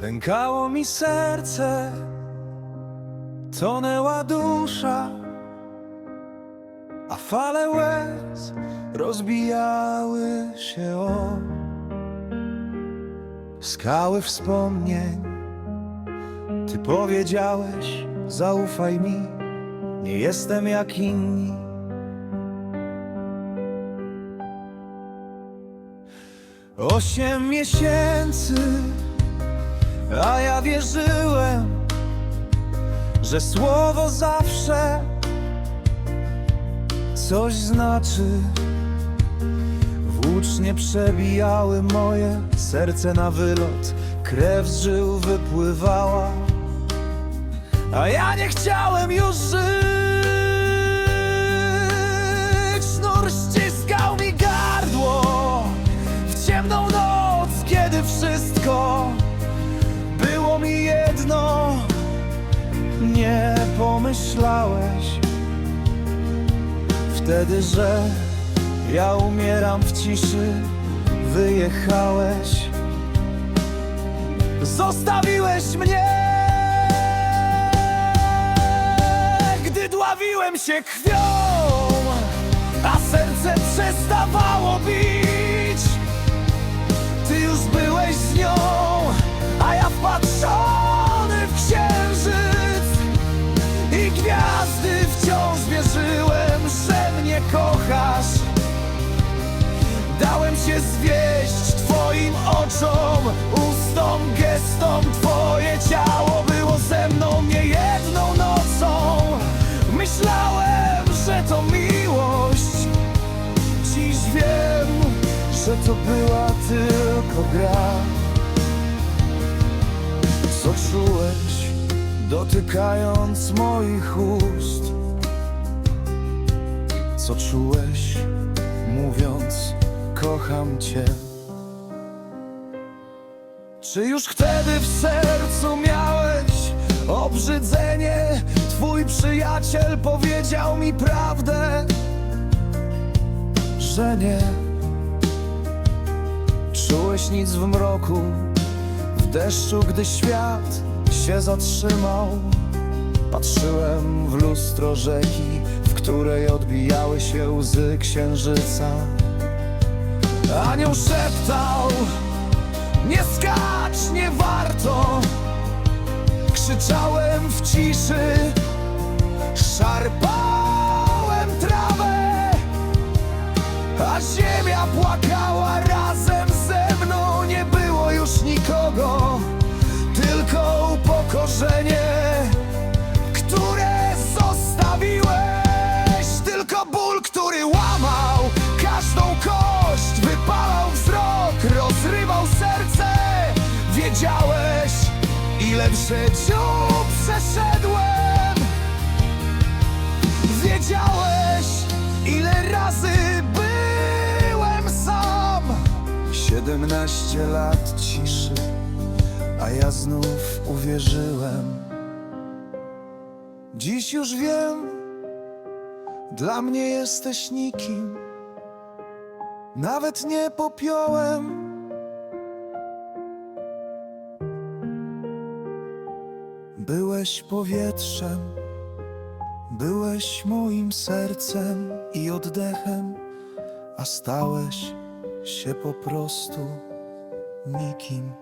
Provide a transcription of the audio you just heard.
Pękało mi serce, tonęła dusza, a fale łez rozbijały się o skały wspomnień. Ty powiedziałeś, zaufaj mi, nie jestem jak inni. Osiem miesięcy, a ja wierzyłem, że słowo zawsze coś znaczy. Włócznie przebijały moje serce na wylot, krew z żył wypływała, a ja nie chciałem już żyć. Sznur ściskał mi gardło w ciemną noc, kiedy wszystko Nie pomyślałeś wtedy, że ja umieram w ciszy. Wyjechałeś, zostawiłeś mnie, gdy dławiłem się krwią, a serce przestawało bić. Gwiazdy wciąż wierzyłem, że mnie kochasz. Dałem się zwieść Twoim oczom, ustom, gestom. Twoje ciało było ze mną nie jedną nocą. Myślałem, że to miłość. Dziś wiem, że to była tylko gra. Co czułeś, dotykając moich ust. Co czułeś, mówiąc kocham cię? Czy już wtedy w sercu miałeś obrzydzenie? Twój przyjaciel powiedział mi prawdę, że nie. Czułeś nic w mroku, w deszczu, gdy świat się zatrzymał. Patrzyłem w lustro rzeki, w której odbijały się łzy księżyca. Anioł szeptał Nie skacz, nie warto. Krzyczałem w ciszy Szarpałem trawę A ziemia płakała w życiu przeszedłem. Wiedziałeś Ile razy byłem sam. Siedemnaście lat ciszy A ja znów uwierzyłem. Dziś już wiem Dla mnie jesteś nikim. Nawet nie popiołem Byłeś powietrzem, byłeś moim sercem i oddechem, a stałeś się po prostu nikim.